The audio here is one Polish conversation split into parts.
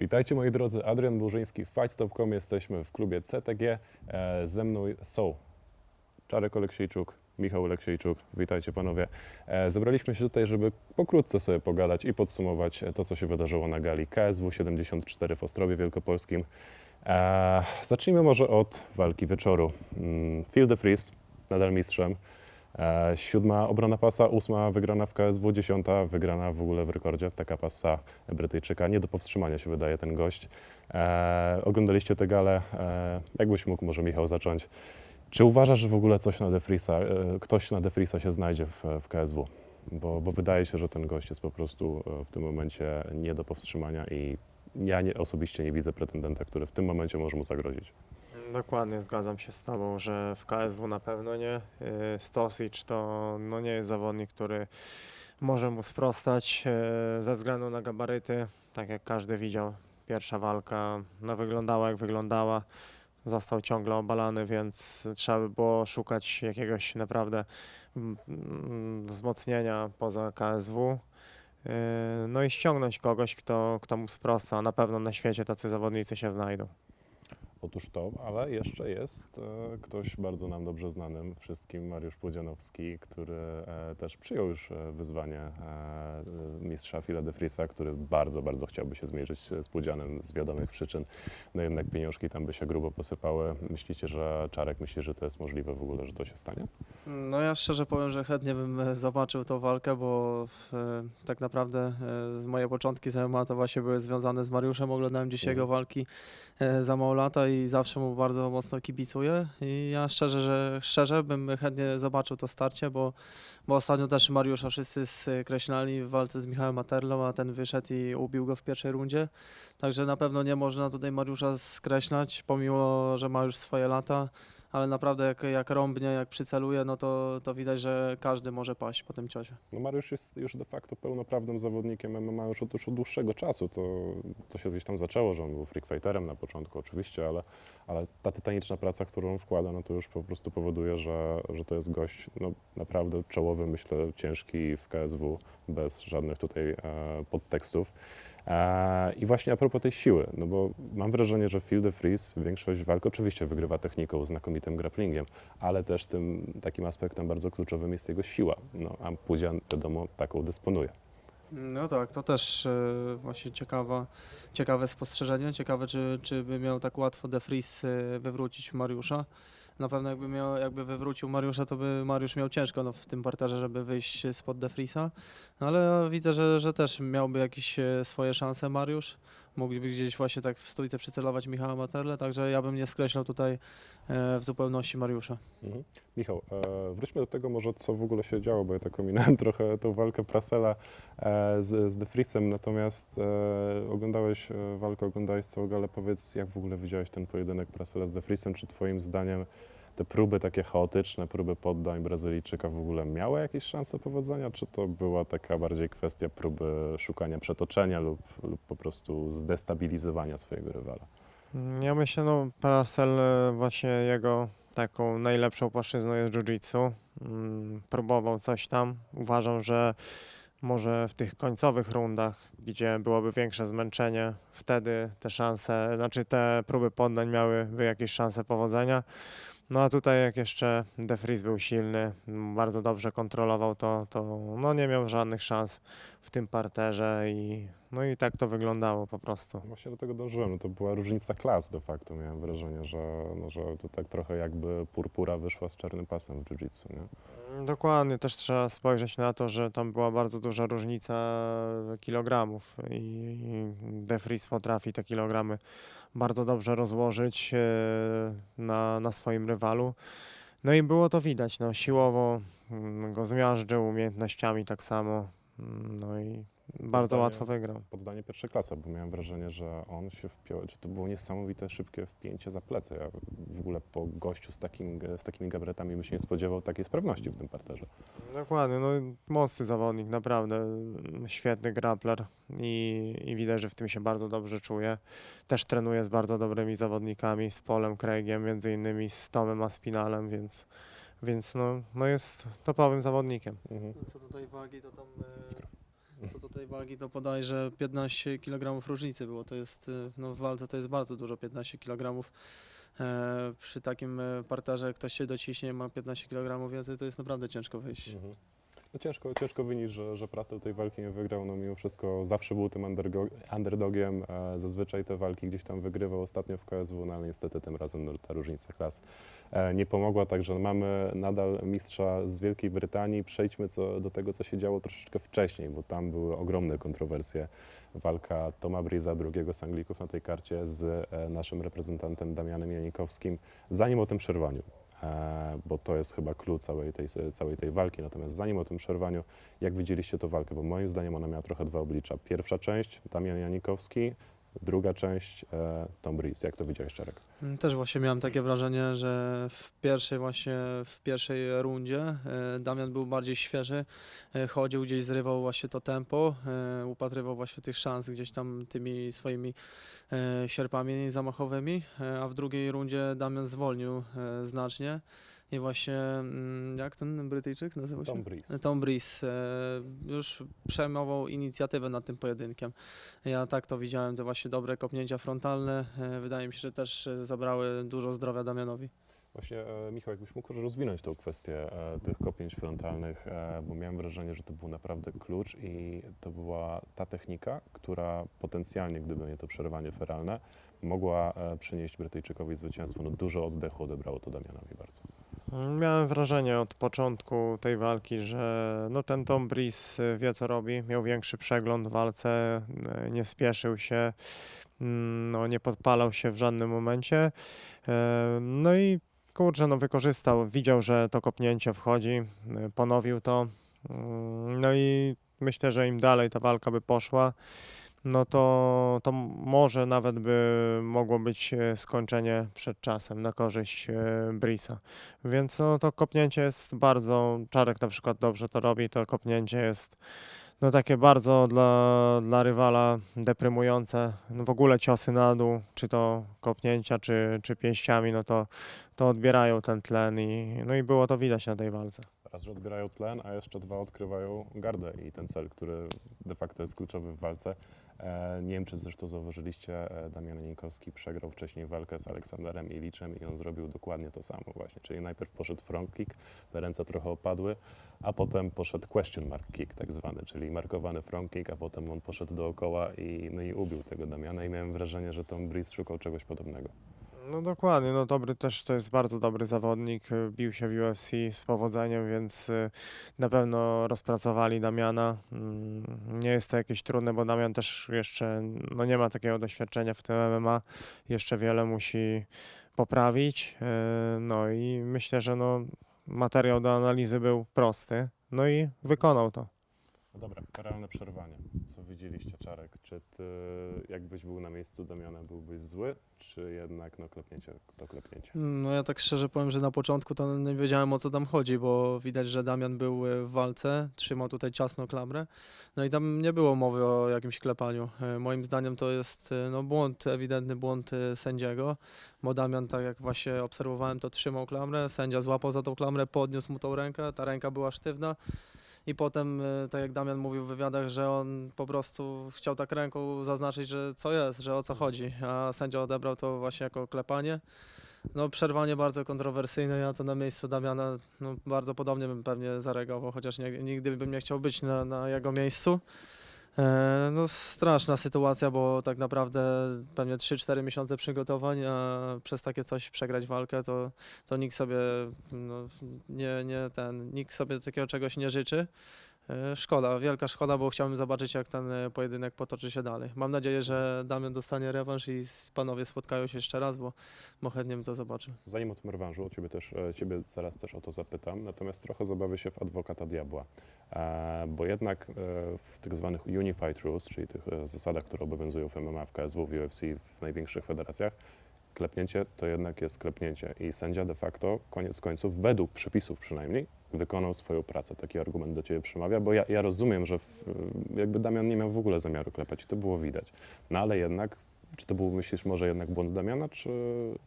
Witajcie moi drodzy, Adrian Burzyński, Fight.com. Jesteśmy w klubie CTG. E, Ze mną są Czarek Oleksiejczuk, Michał Oleksiejczuk. Witajcie panowie. E, Zebraliśmy się tutaj, żeby pokrótce sobie pogadać i podsumować to, co się wydarzyło na gali KSW 74 w Ostrowie Wielkopolskim. E, Zacznijmy może od walki wieczoru. Mm, Phil de Vries, nadal mistrzem. E, Siódma obrona pasa, ósma wygrana w KSW, dziesiąta wygrana w ogóle w rekordzie. Taka pasa Brytyjczyka. Nie do powstrzymania się wydaje ten gość. E, oglądaliście tę galę. E, jakbyś mógł może Michał zacząć. Czy uważasz, że w ogóle coś na Defrisa, e, ktoś na Defrisa się znajdzie w, w KSW? Bo, bo wydaje się, że ten gość jest po prostu e, w tym momencie nie do powstrzymania i ja nie, osobiście nie widzę pretendenta, który w tym momencie może mu zagrozić. Dokładnie, zgadzam się z Tobą, że w KSW na pewno nie. Y, Stosic to no nie jest zawodnik, który może mu sprostać y, ze względu na gabaryty. Tak jak każdy widział, pierwsza walka no, wyglądała jak wyglądała. Został ciągle obalany, więc trzeba by było szukać jakiegoś naprawdę mm, mm, wzmocnienia poza KSW. Y, No i ściągnąć kogoś, kto, kto mu sprosta. Na pewno na świecie tacy zawodnicy się znajdą. Otóż to, ale jeszcze jest e, ktoś bardzo nam dobrze znanym wszystkim, Mariusz Pudzianowski, który e, też przyjął już e, wyzwanie mistrza Fila de Frisa, który bardzo, bardzo chciałby się zmierzyć z Pudzianem z wiadomych przyczyn. No jednak pieniążki tam by się grubo posypały. Myślicie, że Czarek myśli, że to jest możliwe w ogóle, że to się stanie? No ja szczerze powiem, że chętnie bym zobaczył tą walkę, bo tak naprawdę moje początki z MMA to właśnie były związane z Mariuszem. Oglądałem dziś jego Mhm. walki za mało lata i zawsze mu bardzo mocno kibicuję. I ja szczerze, że szczerze bym chętnie zobaczył to starcie, bo, bo ostatnio też Mariusza wszyscy skreślali w walce z Michałem Materlą, a ten wyszedł i ubił go w pierwszej rundzie. Także na pewno nie można tutaj Mariusza skreślać, pomimo, że ma już swoje lata ale naprawdę jak, jak rąbnie, jak przyceluje, no to, to widać, że każdy może paść po tym ciosie. No Mariusz jest już de facto pełnoprawnym zawodnikiem MMA już od, już od dłuższego czasu. To, to się gdzieś tam zaczęło, że on był freak fighterem na początku oczywiście, ale, ale ta tytaniczna praca, którą wkłada, no to już po prostu powoduje, że, że to jest gość no, naprawdę czołowy, myślę, ciężki w KSW, bez żadnych tutaj e, podtekstów. I właśnie a propos tej siły, no bo mam wrażenie, że Phil de Vries większość walk oczywiście wygrywa techniką, znakomitym grapplingiem, ale też tym takim aspektem bardzo kluczowym jest jego siła. No, a Pudzian, wiadomo, taką dysponuje. No tak, to też e, właśnie ciekawa, ciekawe spostrzeżenie. Ciekawe, czy, czy by miał tak łatwo De Vries e, wywrócić Mariusza. Na pewno jakby, miał, jakby wywrócił Mariusza, to by Mariusz miał ciężko no, w tym parterze, żeby wyjść spod De Vriesa. No, ale widzę, że, że też miałby jakieś e, swoje szanse Mariusz. Mógłby gdzieś właśnie tak w stójce przycelować Michała Materle, także ja bym nie skreślał tutaj e, w zupełności Mariusza. Mhm. Michał, e, wróćmy do tego może, co w ogóle się działo, bo ja tak ominąłem trochę tą walkę Prasela e, z, z De Vriesem, natomiast oglądałeś walkę, oglądałeś całą galę, powiedz, jak w ogóle widziałeś ten pojedynek Prasela z De Vriesem, czy twoim zdaniem te próby takie chaotyczne, próby poddań Brazylijczyka w ogóle miały jakieś szanse powodzenia, czy to była taka bardziej kwestia próby szukania przetoczenia lub, lub po prostu zdestabilizowania swojego rywala? Ja myślę, no Parasel e, właśnie jego taką najlepszą płaszczyzną jest jiu-jitsu. Mm, Próbował coś tam. Uważam, że może w tych końcowych rundach, gdzie byłoby większe zmęczenie, wtedy te szanse, znaczy te próby poddań miałyby jakieś szanse powodzenia. No a tutaj jak jeszcze De Vries był silny, bardzo dobrze kontrolował to, to no nie miał żadnych szans w tym parterze i no i tak to wyglądało po prostu. Właśnie do tego dążyłem. No to była różnica klas de facto. Miałem wrażenie, że, no, że to tak trochę jakby purpura wyszła z czarnym pasem w jiu-jitsu. Nie? Mm, Dokładnie, też trzeba spojrzeć na to, że tam była bardzo duża różnica kilogramów i i De Vries potrafi te kilogramy bardzo dobrze rozłożyć e, na, na swoim rywalu. No i było to widać, no siłowo mm, go zmiażdżył, umiejętnościami tak samo, Mm, no i bardzo Poddanie- łatwo wygrał. Poddanie pierwszej klasy, bo miałem wrażenie, że on się wpiął, że to było niesamowite szybkie wpięcie za plecy. Ja w ogóle po gościu z, takim, z takimi gabaretami bym się nie spodziewał takiej sprawności w tym parterze. Dokładnie, no mocny zawodnik, naprawdę mm, świetny grappler i, i widać, że w tym się bardzo dobrze czuje. Też trenuje z bardzo dobrymi zawodnikami, z Polem Craigiem, między innymi z Tomem Aspinalem, więc, więc no, no jest topowym zawodnikiem. Mhm. Co do tej wagi, to tam Co do tej wagi, to bodajże 15 kg różnicy było. To jest, y, no w walce to jest bardzo dużo, 15 kg. E, przy takim e, parterze, jak ktoś się dociśnie, ma 15 kg więcej, to jest naprawdę ciężko wyjść. Mhm. No ciężko, ciężko winić, że, że Prasel tej walki nie wygrał. No mimo wszystko zawsze był tym underdogiem. E, zazwyczaj te walki gdzieś tam wygrywał ostatnio w KSW, no ale niestety tym razem no, ta różnica klas e, nie pomogła. Także mamy nadal mistrza z Wielkiej Brytanii. Przejdźmy co, do tego, co się działo troszeczkę wcześniej, bo tam były ogromne kontrowersje. Walka Toma Briza, drugiego z Anglików na tej karcie, z e, naszym reprezentantem Damianem Janikowskim, zanim o tym przerwaniu bo to jest chyba clue całej tej, całej tej walki. Natomiast zanim o tym przerwaniu, jak widzieliście tę walkę? Bo moim zdaniem ona miała trochę dwa oblicza. Pierwsza część Damian Janikowski, druga część e, Tom Breeze. Jak to widziałeś, Czarek? Mm, Też właśnie miałem takie wrażenie, że w pierwszej właśnie, w pierwszej rundzie e, Damian był bardziej świeży, e, chodził gdzieś, zrywał właśnie to tempo, e, upatrywał właśnie tych szans gdzieś tam tymi swoimi e, sierpami zamachowymi, e, a w drugiej rundzie Damian zwolnił e, znacznie i właśnie, mm, jak ten Brytyjczyk nazywał się? Tom Breeze. Tom Breeze e, już przejmował inicjatywę nad tym pojedynkiem. Ja tak to widziałem, te właśnie dobre kopnięcia frontalne. E, wydaje mi się, że też e, zabrały dużo zdrowia Damianowi. Właśnie, Michał, jakbyś mógł rozwinąć tą kwestię tych kopnięć frontalnych, bo miałem wrażenie, że to był naprawdę klucz i to była ta technika, która potencjalnie, gdyby nie to przerwanie feralne, mogła przynieść Brytyjczykowi zwycięstwo. No dużo oddechu odebrało to Damianowi bardzo. Miałem wrażenie od początku tej walki, że no ten Tom Breeze wie co robi, miał większy przegląd w walce, e, nie spieszył się, mm, no, nie podpalał się w żadnym momencie. E, No i kurczę, no wykorzystał, widział, że to kopnięcie wchodzi, e, ponowił to. Mm, No i myślę, że im dalej ta walka by poszła, no to, to może nawet by mogło być e, skończenie przed czasem na korzyść e, Brisa. Więc no, to kopnięcie jest bardzo, Czarek na przykład dobrze to robi, to kopnięcie jest no takie bardzo dla, dla rywala deprymujące. No, w ogóle ciosy na dół, czy to kopnięcia, czy, czy pięściami, no to, to odbierają ten tlen i, no i było to widać na tej walce. Raz, że odbierają tlen, a jeszcze dwa odkrywają gardę i ten cel, który de facto jest kluczowy w walce. E, nie wiem, czy zresztą zauważyliście, e, Damian Janikowski przegrał wcześniej walkę z Aleksanderem Iliczem i on zrobił dokładnie to samo właśnie. Czyli najpierw poszedł front kick, te ręce trochę opadły, a potem poszedł question mark kick tak zwany, czyli markowany front kick, a potem on poszedł dookoła i, no i ubił tego Damiana i miałem wrażenie, że Tom Breeze szukał czegoś podobnego. No dokładnie, no dobry też to jest bardzo dobry zawodnik, y, bił się w UFC z powodzeniem, więc y, na pewno rozpracowali Damiana. Mm, Nie jest to jakieś trudne, bo Damian też jeszcze no nie ma takiego doświadczenia w tym MMA, jeszcze wiele musi poprawić. y, No i myślę, że no materiał do analizy był prosty, no i wykonał to. No dobra, feralne przerwanie. Co widzieliście, Czarek? Czy ty, jakbyś był na miejscu Damiana, byłbyś zły, czy jednak no klepnięcie to klepnięcie? No ja tak szczerze powiem, że na początku to nie wiedziałem o co tam chodzi, bo widać, że Damian był e, w walce, trzymał tutaj ciasno klamrę, no i tam nie było mowy o jakimś klepaniu. E, Moim zdaniem to jest e, no, błąd, ewidentny błąd sędziego, bo Damian, tak jak właśnie obserwowałem, to trzymał klamrę, sędzia złapał za tą klamrę, podniósł mu tą rękę, ta ręka była sztywna. I potem, e, tak jak Damian mówił w wywiadach, że on po prostu chciał tak ręką zaznaczyć, że co jest, że o co chodzi, a sędzia odebrał to właśnie jako klepanie. No przerwanie bardzo kontrowersyjne, ja to na miejscu Damiana no, bardzo podobnie bym pewnie zareagował, chociaż nie, nigdy bym nie chciał być na, na jego miejscu. E, no straszna sytuacja, bo tak naprawdę pewnie 3-4 miesiące przygotowań, a przez takie coś przegrać walkę, to, to nikt sobie no, nie, nie ten, nikt sobie takiego czegoś nie życzy. E, Szkoda, wielka szkoda, bo chciałbym zobaczyć, jak ten e, pojedynek potoczy się dalej. Mam nadzieję, że Damian dostanie rewanż i panowie spotkają się jeszcze raz, bo, bo chętnie bym to zobaczył. Zanim o tym rewanżu, ciebie, też, e, ciebie zaraz też o to zapytam, natomiast trochę zabawię się w adwokata diabła, bo jednak w tak zwanych Unified Rules, czyli tych zasadach, które obowiązują w MMA, w KSW, w UFC, w największych federacjach, klepnięcie to jednak jest klepnięcie i sędzia de facto, koniec końców, według przepisów przynajmniej, wykonał swoją pracę. Taki argument do ciebie przemawia, bo ja, ja rozumiem, że w, jakby Damian nie miał w ogóle zamiaru klepać i to było widać. No ale jednak Czy to był, myślisz, może jednak błąd Damiana, czy,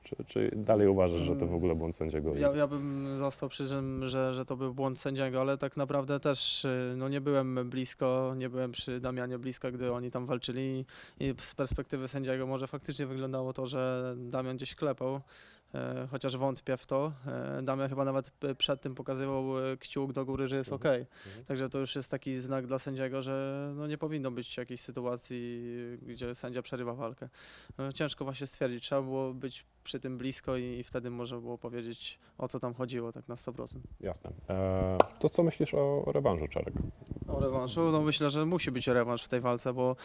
czy, czy dalej uważasz, że to w ogóle błąd sędziego? Ja, ja bym został przy tym, że, że to był błąd sędziego, ale tak naprawdę też y, no, nie byłem blisko, nie byłem przy Damianie blisko, gdy oni tam walczyli i z perspektywy sędziego może faktycznie wyglądało to, że Damian gdzieś klepał, chociaż wątpię w to. E, Damian chyba nawet przed tym pokazywał e, kciuk do góry, że jest ok. Mhm. Mhm. Także to już jest taki znak dla sędziego, że no nie powinno być jakiejś sytuacji, gdzie sędzia przerywa walkę. No, ciężko właśnie stwierdzić, trzeba było być przy tym blisko i, i wtedy można było powiedzieć, o co tam chodziło tak na 100%. Jasne. E, to co myślisz o rewanżu, Czarek? O rewanszu, no myślę, że musi być rewanż w tej walce, bo,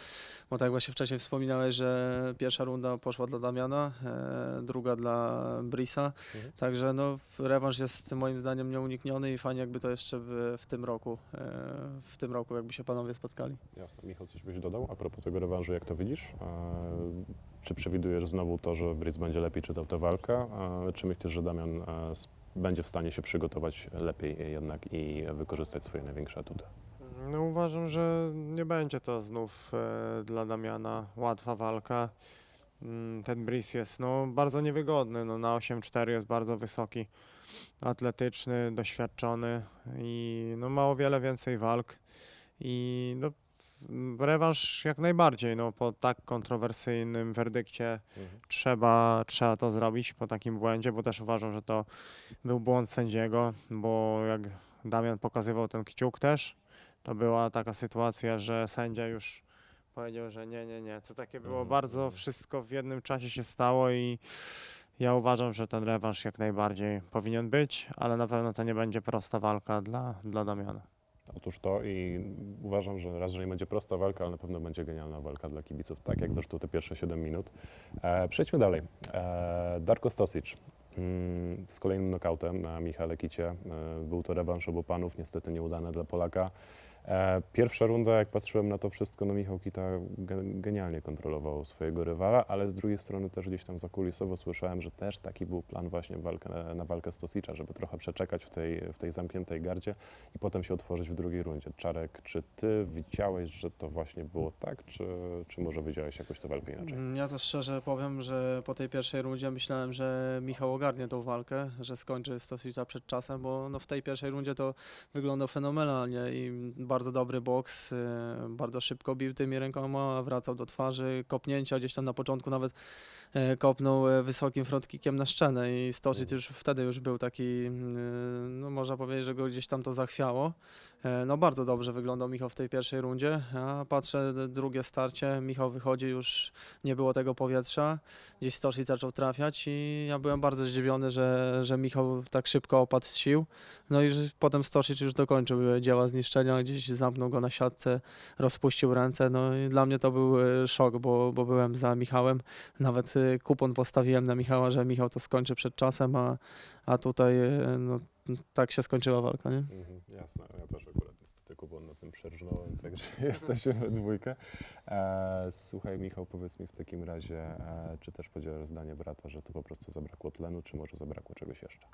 bo tak właśnie wcześniej wspominałeś, że pierwsza runda poszła dla Damiana, e, druga dla Brisa, Mhm. także no rewanż jest moim zdaniem nieunikniony i fajnie jakby to jeszcze w, w tym roku, e, w tym roku jakby się panowie spotkali. Jasne. Michał, coś byś dodał a propos tego rewanżu, jak to widzisz? E, czy przewidujesz znowu to, że Brits będzie lepiej czytał tę walkę? Czy myślisz, że Damian e, będzie w stanie się przygotować lepiej jednak i wykorzystać swoje największe atuty? No uważam, że nie będzie to znów e, dla Damiana łatwa walka. Mm, Ten Brice jest no, bardzo niewygodny. No, na 8-4 jest bardzo wysoki, atletyczny, doświadczony i no, ma o wiele więcej walk. I no, rewanż jak najbardziej. No, po tak kontrowersyjnym werdykcie trzeba, trzeba to zrobić po takim błędzie, bo też uważam, że to był błąd sędziego, bo jak Damian pokazywał ten kciuk też, to była taka sytuacja, że sędzia już powiedział, że nie, nie, nie. To takie było Mhm, bardzo, mhm. wszystko w jednym czasie się stało i ja uważam, że ten rewanż jak najbardziej powinien być, ale na pewno to nie będzie prosta walka dla, dla Damiana. Otóż to i uważam, że raz, że nie będzie prosta walka, ale na pewno będzie genialna walka dla kibiców, tak jak zresztą te pierwsze 7 minut. E, przejdźmy dalej. E, Darko Stosic mm, z kolejnym nokautem na Michale Kicie. E, był to rewanż obu panów, niestety nieudany dla Polaka. E, pierwsza runda, jak patrzyłem na to wszystko, no Michał Kita ge- genialnie kontrolował swojego rywala, ale z drugiej strony też gdzieś tam zakulisowo słyszałem, że też taki był plan właśnie walkę, na, walkę Stosicza, żeby trochę przeczekać w tej, w tej zamkniętej gardzie i potem się otworzyć w drugiej rundzie. Czarek, czy ty widziałeś, że to właśnie było tak, czy, czy może widziałeś jakoś tę walkę inaczej? Ja to szczerze powiem, że po tej pierwszej rundzie myślałem, że Michał ogarnie tą walkę, że skończy Stosicza przed czasem, bo no w tej pierwszej rundzie to wyglądał fenomenalnie i bardzo dobry boks, y, bardzo szybko bił tymi rękoma, wracał do twarzy, kopnięcia gdzieś tam na początku nawet e, kopnął e, wysokim frontkickiem na szczenę i Stosic Mhm. już wtedy już był taki, y, no można powiedzieć, że go gdzieś tam to zachwiało. E, No bardzo dobrze wyglądał Michał w tej pierwszej rundzie, a patrzę drugie starcie, Michał wychodzi już nie było tego powietrza, gdzieś Stosic zaczął trafiać i ja byłem bardzo zdziwiony, że, że Michał tak szybko opadł z sił. No i potem Stosic już dokończył e, dzieła zniszczenia, gdzieś zamknął go na siatce, rozpuścił ręce. No i dla mnie to był e, szok, bo, bo byłem za Michałem. Nawet kupon postawiłem na Michała, że Michał to skończy przed czasem, a, a tutaj no, tak się skończyła walka, nie? Mhm, jasne, ja też akurat niestety kupon na tym przerżnąłem, także jesteśmy we dwójkę. E, słuchaj Michał, powiedz mi w takim razie, e, czy też podzielasz zdanie brata, że to po prostu zabrakło tlenu, czy może zabrakło czegoś jeszcze?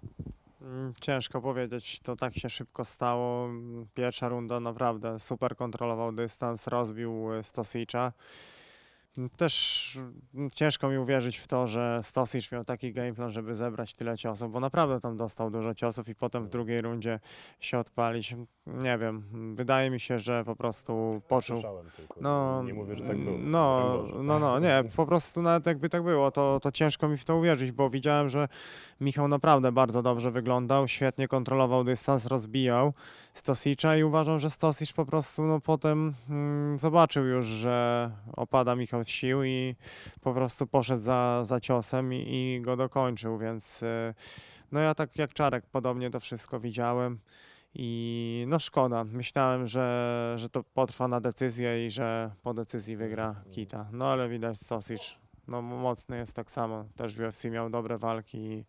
Mm, Ciężko powiedzieć, to tak się szybko stało. Pierwsza runda naprawdę super kontrolował dystans, rozbił e, Stosicza. Też mm, ciężko mi uwierzyć w to, że Stosic miał taki gameplan, żeby zebrać tyle ciosów, bo naprawdę tam dostał dużo ciosów i potem w drugiej rundzie się odpalić. Nie wiem, wydaje mi się, że po prostu poczuł. Słyszałem tylko, No, nie mówię, że tak było. No, broń Boże. no, no, nie, po prostu nawet jakby tak było, to, to ciężko mi w to uwierzyć, bo widziałem, że Michał naprawdę bardzo dobrze wyglądał, świetnie kontrolował dystans, rozbijał Stosicza i uważam, że Stosic po prostu no, potem mm, zobaczył już, że opada Michał z sił i po prostu poszedł za, za ciosem i, i go dokończył, więc y, no ja tak jak Czarek podobnie to wszystko widziałem. I no szkoda. Myślałem, że, że to potrwa na decyzję i że po decyzji wygra Kita. No ale widać Sosic. No mocny jest tak samo. Też w UFC miał dobre walki i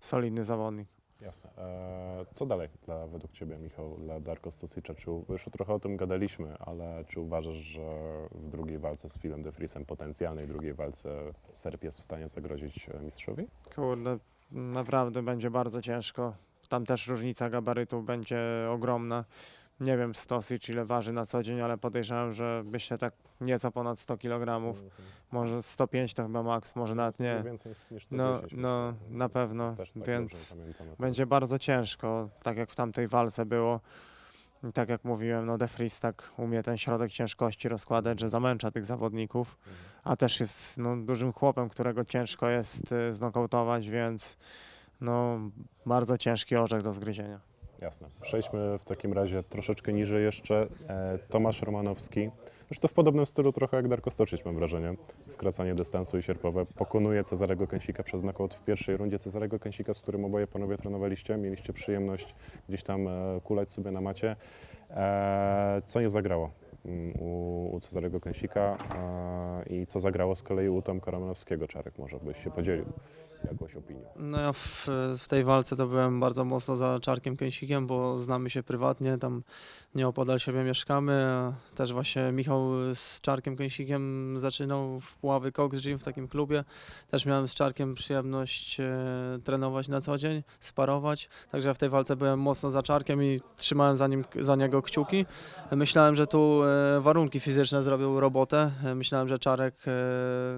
solidny zawodnik. Jasne. E, co dalej dla, według Ciebie, Michał, dla Darko Stosicza? Czy, już trochę o tym gadaliśmy, ale czy uważasz, że w drugiej walce z Philem de Vriesem, potencjalnej drugiej walce, Serb jest w stanie zagrozić e, mistrzowi? Kurde, naprawdę będzie bardzo ciężko. Tam też różnica gabarytów będzie ogromna. Nie wiem Stosic ile waży na co dzień, ale podejrzewam, że myślę tak nieco ponad 100 kg. Może 105 to chyba maks, może nawet nie. Więcej niż- niż No, 110. no na pewno, Też tak więc dobrze pamiętam. będzie bardzo ciężko, tak jak w tamtej walce było. I tak jak mówiłem, no De Vries tak umie ten środek ciężkości rozkładać, że zamęcza tych zawodników, Mhm. a też jest no, dużym chłopem, którego ciężko jest y, znokautować, więc no, bardzo ciężki orzech do zgryzienia. Jasne. Przejdźmy w takim razie troszeczkę niżej jeszcze. E, Tomasz Romanowski. Zresztą w podobnym stylu trochę jak Darko Stoczyć mam wrażenie. Skracanie dystansu i sierpowe. Pokonuje Cezarego Kęsika przez knockout w pierwszej rundzie. Cezarego Kęsika, z którym oboje panowie trenowaliście. Mieliście przyjemność gdzieś tam e, kulać sobie na macie. E, co nie zagrało mm, u, u Cezarego Kęsika i co zagrało z kolei u Tomka Romanowskiego? Czarek może byś się podzielił jakąś opinią. No ja w, w tej walce to byłem bardzo mocno za Czarkiem Kęsikiem, bo znamy się prywatnie, tam nieopodal siebie mieszkamy. Też właśnie Michał z Czarkiem Kęsikiem zaczynał w Puławy Cox Gym w takim klubie. Też miałem z Czarkiem przyjemność e, trenować na co dzień, sparować. Także w tej walce byłem mocno za Czarkiem i trzymałem za, nim, za niego kciuki. Myślałem, że tu e, warunki fizyczne zrobił robotę. E, Myślałem, że Czarek,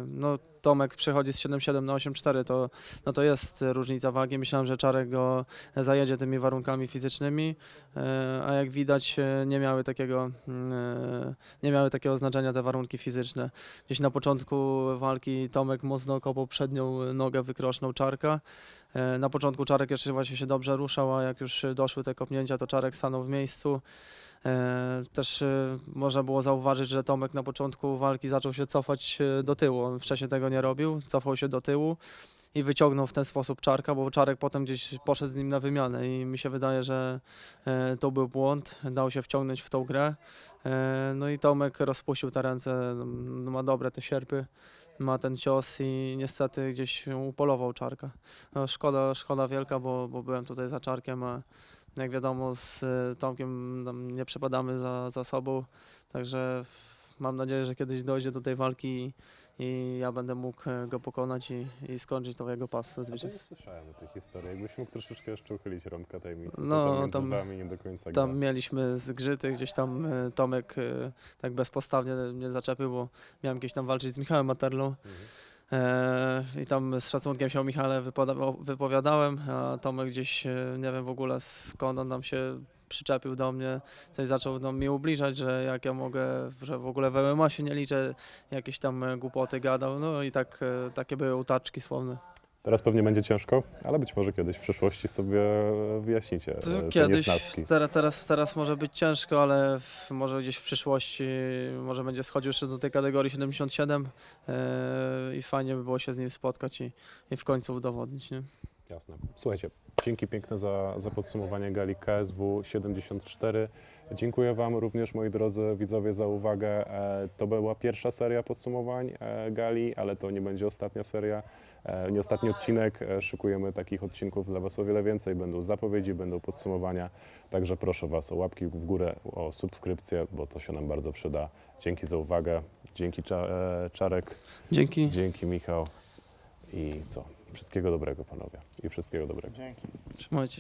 no Tomek przechodzi z 7,7 na 8,4, to, no to jest różnica wagi. Myślałem, że Czarek go zajedzie tymi warunkami fizycznymi, e, a jak widać e, nie miały takiego, mm, e, nie miały takiego znaczenia te warunki fizyczne. Gdzieś na początku walki Tomek mocno kopał przednią nogę wykroczną Czarka. Na początku Czarek jeszcze właśnie się dobrze ruszał, a jak już doszły te kopnięcia, to Czarek stanął w miejscu. E, Też e, można było zauważyć, że Tomek na początku walki zaczął się cofać e, do tyłu. On wcześniej tego nie robił, cofał się do tyłu i wyciągnął w ten sposób Czarka, bo Czarek potem gdzieś poszedł z nim na wymianę i mi się wydaje, że to był błąd, dał się wciągnąć w tą grę. No i Tomek rozpuścił te ręce, no, ma dobre te sierpy, ma ten cios i niestety gdzieś upolował Czarka. No, szkoda, szkoda wielka, bo, bo byłem tutaj za Czarkiem, a jak wiadomo z e, Tomkiem tam nie przepadamy za, za sobą, także mam nadzieję, że kiedyś dojdzie do tej walki i, ja będę mógł e, go pokonać i, i skończyć tą jego pasę zwycięstwa. słyszałem o tej historii. Jakbyś mógł troszeczkę jeszcze uchylić rąbka tajemnicy, No, tam nie do końca Tam gra. mieliśmy zgrzyty, gdzieś tam e, Tomek e, tak bezpostawnie mnie zaczepił, bo miałem gdzieś tam walczyć z Michałem Materlą. Mhm. E, I tam z szacunkiem się o Michale wypowiadałem, a Tomek gdzieś, e, nie wiem w ogóle skąd on tam się przyczepił do mnie, coś zaczął no, mi ubliżać, że jak ja mogę, że w ogóle w MMA się nie liczę, jakieś tam głupoty gadał, no i tak, e, takie były utaczki słowne. Teraz pewnie będzie ciężko, ale być może kiedyś w przyszłości sobie wyjaśnicie e, te Kiedyś, niesnaski. teraz, teraz, teraz może być ciężko, ale w, może gdzieś w przyszłości może będzie schodził jeszcze do tej kategorii 77 e, i fajnie by było się z nim spotkać i, i w końcu udowodnić. Nie? Jasne. Słuchajcie, dzięki piękne za, za podsumowanie gali KSW 74. Dziękuję Wam również, moi drodzy widzowie, za uwagę. E, To była pierwsza seria podsumowań e, gali, ale to nie będzie ostatnia seria, nie ostatni odcinek. E, Szykujemy takich odcinków dla Was o wiele więcej. Będą zapowiedzi, będą podsumowania. Także proszę Was o łapki w górę, o subskrypcję, bo to się nam bardzo przyda. Dzięki za uwagę. Dzięki e, Czarek, Dzięki. dzięki Michał i co? Wszystkiego dobrego, panowie. I wszystkiego dobrego. Dzięki. Trzymajcie się.